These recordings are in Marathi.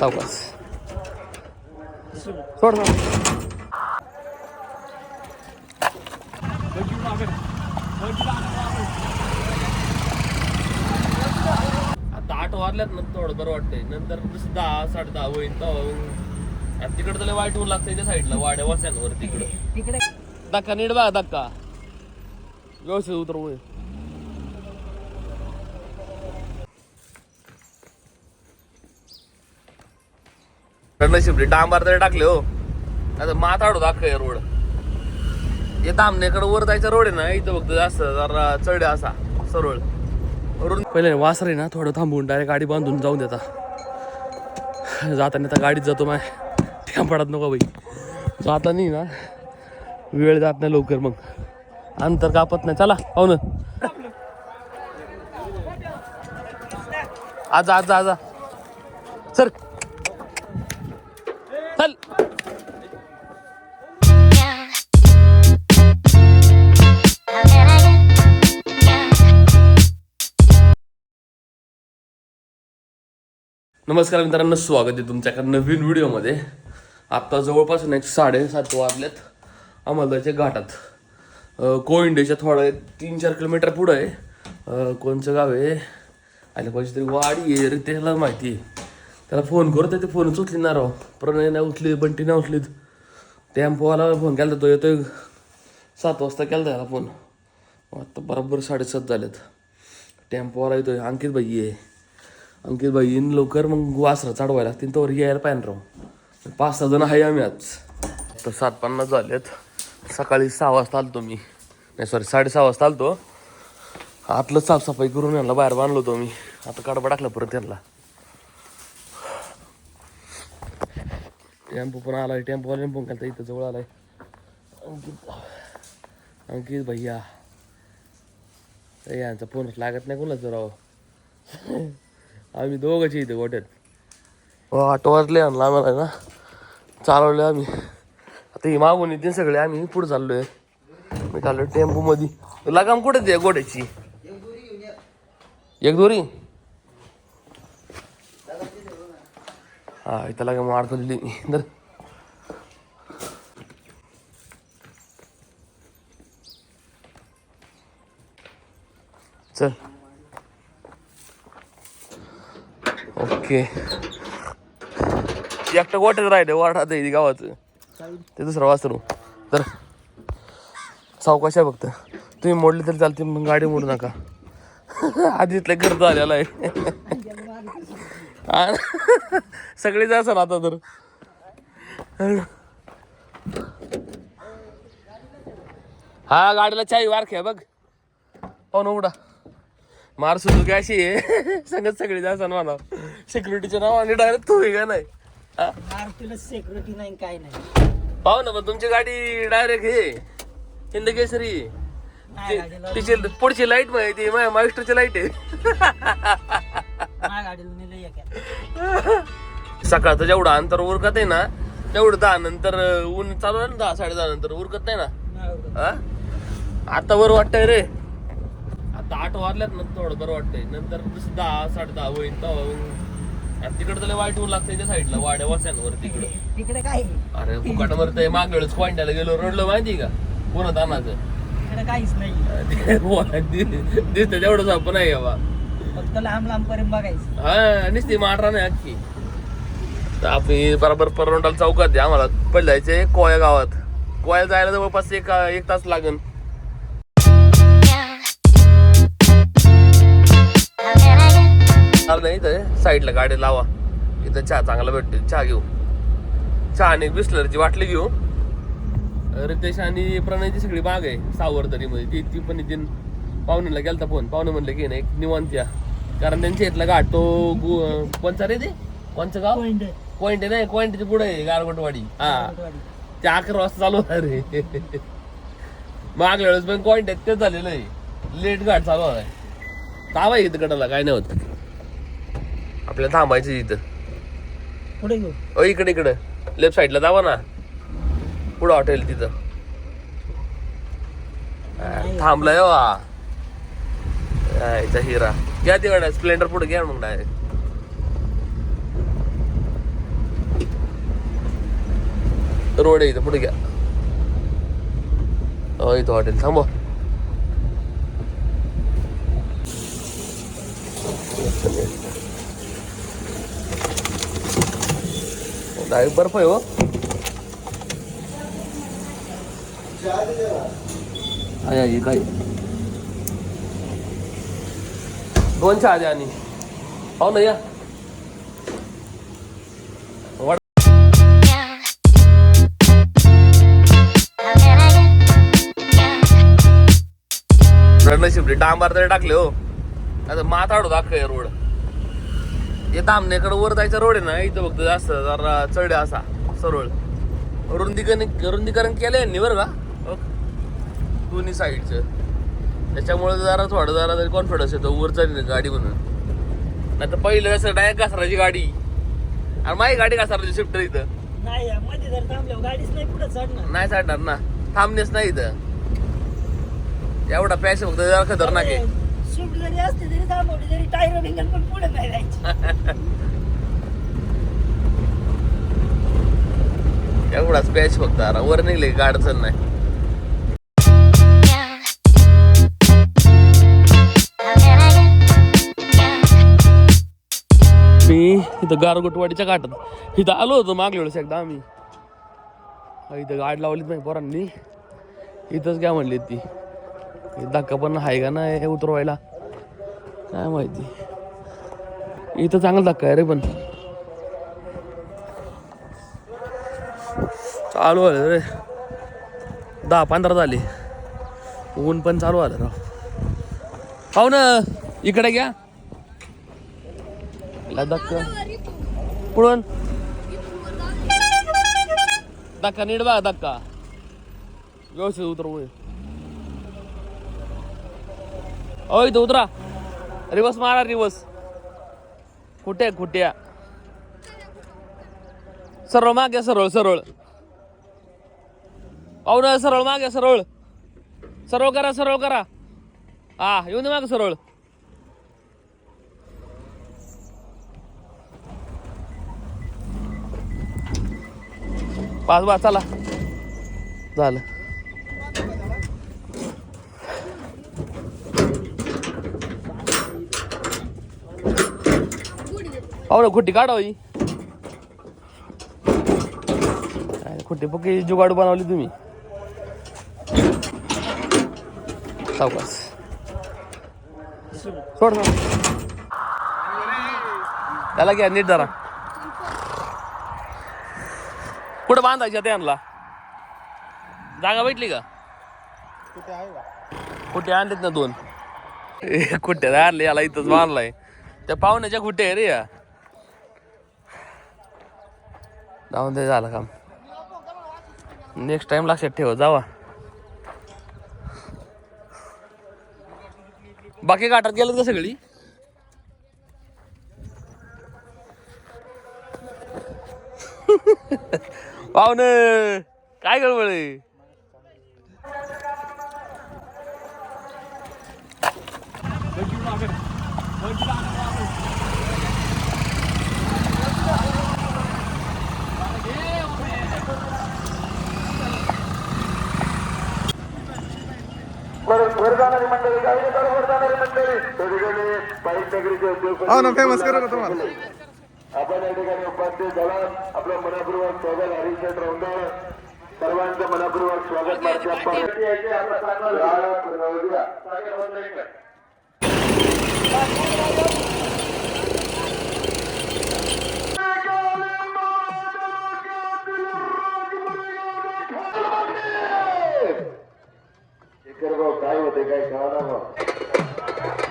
सावकाश. सोड. आता आठ वाजल्यात ना थोडं बरं वाटतंय. नंतर जसं दहा साडे दहा होईल तिकडं त्याला वाईट ऊन लागतंय त्या साईडला वाड्या वस्यांवर तिकडं. तिकडे धक्का नीट बघा धक्का. व्यवस्थित उतरवू नशिबली डांबार तरी टाकले हो. आता माथाडू दाखव रोड. हे दामनेकडे वर जायचा रोड आहे ना इथं बघतो जास्त जरा चढ असा सरळ. वरून पहिले वासर आहे ना थोडं थांबून डायरेक्ट गाडी बांधून जाऊन देता. जाताना तर गाडीत जातो माय. टेम्पाडात नको बाई. जाता नाही ना. वेळ जात नाही लवकर मग. अंतर कापत नाही. चला पाहू ना आज आज आजा सर नमस्कार मित्रांनो स्वागत आहे तुमच्या एका नवीन व्हिडिओमध्ये. आत्ता जवळपास नाही एक साडेसात वाजलेत अंमलदाच्या घाटात. कोइंडेच्या थोडं तीन चार किलोमीटर पुढं आहे. कोणचं गाव आहे? आणि कोणची तरी वाडी आहे रे त्याला माहिती आहे. त्याला फोन करतो ते फोनच उचली ना राव. प्रणय नाही उचली बंटी नाही उचलीत. टेम्पोवाला फोन केला तो येतो सात वाजता केला त्याला फोन. आत्ता बरोबर साडेसात झालेत. टेम्पोवाला येतोय. अंकित भाई आहे अंकित भाई लवकर मग वासरं चढवायला लागतील तोवर यायला पाहिजे राहू पाच सहा जण आहे आम्ही आज. तर सात पन्नास झालेत. सकाळी सहा वाजता आलतो मी. नाही सॉरी साडेसहा वाजता आलतो. आतलं साफसफाई करून यांना बाहेर बांधलो होतो मी. आता कडबा टाकला परत यांना. टेम्पो पण आलाय टेम्पो पण केला इथं जवळ आलाय. अंकित अंकित भैया. यांचा फोनच लागत नाही कोणाच राव. आम्ही दोघंच इथे गोट्यात. हो वाजले आणला आम्हाला ना. चालवले आम्ही. आता ही मागून येते सगळे आम्ही पुढे आहे मी चाललो टेम्पो मध्ये लगाम कुठे ते गोट्याची? एक दोरी? हा इथं लगाम मारतो दिली मी धर. चल. ओके. एकटं गोट्यात राहिले वाटात आहे गावाचं ते दुसरं वासरू. तर सावकाश आहे फक्त. तुम्ही मोडली तरी चालते मग गाडी मोडू नका. आधीच घर गर्द आलेला आहे. सगळे ना. सर आता तर. हा गाडीला चाई वारखे बघ. हो ना उडा मार सुद्धा अशी आहे. सांगत सगळी जायचं मला. सिक्युरिटीच्या नावाने डायरेक्ट तू आहे का नाही? सेक्युरिटी नाही काय नाही. पाहू ना मग तुमची गाडी डायरेक्ट हे. हिंद केसरी तिची पुढची लाइट माहिती माझ्या मास्टरची लाइट आहे. आहे. सकाळचं जेवढं अंतर उरकत आहे ना तेवढं दहा नंतर ऊन चालू आहे ना दहा साडे दहा नंतर उरकत नाही ना? आता बरं वाटतंय रे. आता आठ वाजल्यात ना थोडं बरं वाटतंय. नंतर जसं दहा साडे दहा होईल तेव्हा मग- तिकडं त्याला वाईट ऊन लागतंय त्या साईडला वाड्या वस्यांवर तिकडं. तिकडे काय? अरे फुकाट मरतय माग वेळेस पॉईंटला गेलो रडलो माहिती का? पुन्हा तानाचं तिकडे काहीच नाही. दिसत तेवढं साप नाही बाबा. फक्त लांब लांब पर्यंत बघायचं. हा नुसती माटरा नाही अख्खी तर आपण बरोबर परवंटाला चौकात आहे आम्हाला. पहिले जायचे कोया गावात. कोया जायला जवळपास एक एक तास लागन. चालू नाही इथं साईडला गाडी लावा. इथं चहा चांगला भेटते. चहा घेऊ. चहा आणि बिस्लरची बाटली घेऊ. रितेश आणि प्रणयची सगळी बाग आहे सावरदरी मध्ये ती ती पण इथे पाहुण्याला गेलता फोन. पाहुणे म्हणले की नाही एक निवांत या. कारण त्यांच्या इथला घाट तो कोणचा रे ते? कोणचं गाव? पॉइंट पॉईंट नाही पॉईंटच्या पुढे आहे गारगोटवाडी. हा. ते अकरा वाजता चालू होणार रे मागल्या वेळेस पण आहे तेच झालेलं आहे. लेट घाट चालू होणार तावा इथं गडाला काय नाही होत. आपल्याला थांबायचं इथं. पुढे घेऊ इकडे इकडे. लेफ्ट साईडला जावा ना. पुढं हॉटेल तिथं. थांबलाय हो हा. यायचा हिरा. घ्या तिकडे स्प्लेंडर पुढे घ्या मग डायरेक्ट रोड आहे इथं पुढे घ्या. हो इथं हॉटेल थांबव. डायरेक्ट बर्फ आहे हो. आहे काही काय? दोन चहा द्या आणि हो ना या. वड डांबार तरी टाकले हो. आता माथाड दाखव रोड. हे तामनेकडे वर जायचा रोड आहे ना इथं फक्त जास्त जरा चढ असा सरळ. रुंदीकरण रुंदीकरण केलं यांनी बरं का. दोन्ही साईडचं. त्याच्यामुळे जरा थोडं जरा तरी कॉन्फिडन्स येतो वर चालली गाडी म्हणून. नाही तर पहिलं कसं डायरेक्ट घसराची गाडी. आणि माझी गाडी घसराची शिफ्ट इथं. नाही चढणार. ना. थांबणेच नाही इथं. एवढा पॅश फक्त जरा खतरनाक आहे. शिफ्ट जरी असते तरी थांबवली तरी टायर बिंगल पण पुढे नाही जायची एवढाच पॅच फक्त वर निघले का अडचण नाही. मी इथं गारगोटवाडीच्या घाटात. इथं आलो होतो मागल्या वेळेस एकदा आम्ही. इथं गाड लावलीच नाही पोरांनी. इथंच काय म्हणली ती. धक्का पण आहे का नाही हे उतरवायला? काय माहिती? इथं चांगला धक्का आहे रे पण. चालू आलं रे. दहा पंधरा झाले. ऊन पण चालू आलं राव. पाहू ना इकडे घ्या. धक्का. पुढून. धक्का नीट बघा धक्का. व्यवस्थित उतरवू अ इथं उतरा. रिवर्स मारा रिवर्स. कुठे कुठ्या सरळ मागे सरळ सरळ. अहो सरळ मागे सरळ. सरळ करा सरळ करा. हा येऊन माग सरळ. पाच बा चला. झालं. अहो खुट्टी काढा ही खुट्टी पक्की जुगाडू बनवली तुम्ही सावकाश सोड सोड त्याला घ्या नीट जरा कुठं बांधायच्या त्यांना जागा भेटली का कुठे आणलेत ना दोन कुठे आणले याला इथंच बांधलाय त्या पाहुण्याच्या कुठे आहे रे या जाऊन दे झालं काम. नेक्स्ट टाइम लक्षात ठेव जावा. बाकी गाठात गेलं का सगळी? पाहुण काय गडबड आहे हो ना फेमस करू ना तुम्हाला. आपण या ठिकाणी उपस्थित झाला. आपलं मनापूर्वक स्वागत हरिशेठ रौंदाळ सर्वांचं मनापूर्वक स्वागत शेखर भाऊ काय होते काय कळा भाऊ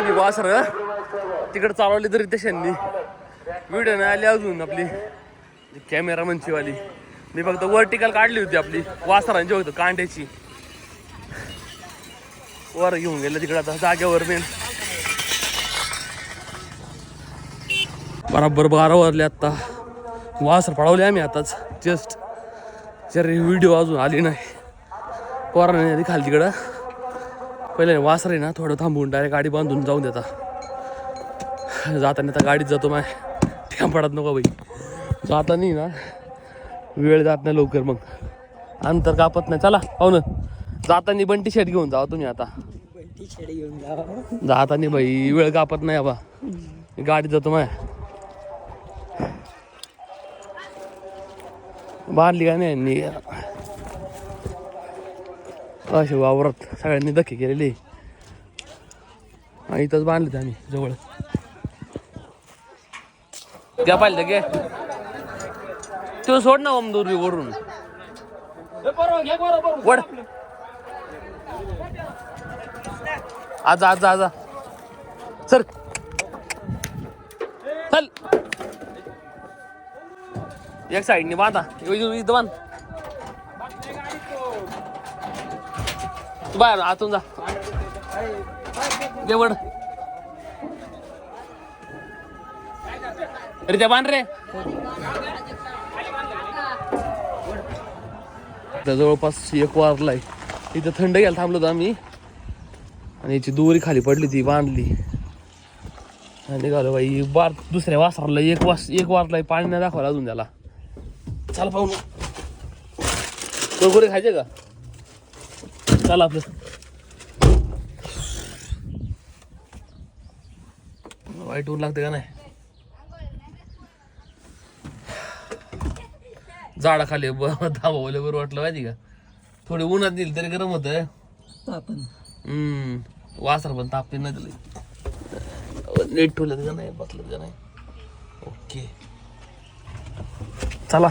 मी वासर तिकडे चालवली तरी तशांनी. व्हिडिओ नाही आली अजून आपली. कॅमेरामनची वाली. मी फक्त वर्टिकल काढली होती आपली. वासरांची होतं कांड्याची. वर घेऊन गेलं तिकडे आता जागेवर मेन बराबर बारा वाजले आता. वासर पळवले आम्ही आताच. जस्ट जर व्हिडिओ अजून आली नाही. पोराने आधी खाली तिकडं. पहिले वासर ना थोडं थांबवून डायरेक्ट गाडी बांधून जाऊन देता. जाताना आता गाडीत जातो माय. पडत नको बाई. जाताना ना वेळ जात नाही लवकर मग. अंतर कापत नाही. चला पाहू ना जाताना बंटी शर्ट घेऊन जावा तुम्ही आता. जाताना बाई वेळ कापत नाही बा गाडीत जातो माय. बांधली का नाही? असे वावरात सगळ्यांनी धक्के केलेले. आणि इथंच बांधले आम्ही जवळ. त्या पाहिलं गे तो सोड ना ओम वरून. वड. आज आज आज. सर चल. एक साईडने बांधा. इथं बांध. तू बाहेर आतून जा. देवड अरे त्या बांध रे जवळपास एक वारलाय इथं थंड घ्यायला थांबलो होतो आम्ही. आणि याची दोरी खाली पडली ती बांधली. आणि निघालो बाई बार दुसऱ्या वासराला एक वास एक वारलाय पाणी नाही दाखवायला अजून त्याला. चाल पाहू कुरकुरे खायचे का? चला आपलं. वाईट ऊन लागते का नाही? झाडाखाली धाबावले बरं वाटलं माहिती का? थोडी उन्हात दिली तरी गरम होत हम्म वासर पण तापते नाही दिलं नीट ठेवलं का नाही? बसलं का नाही? ओके. चला.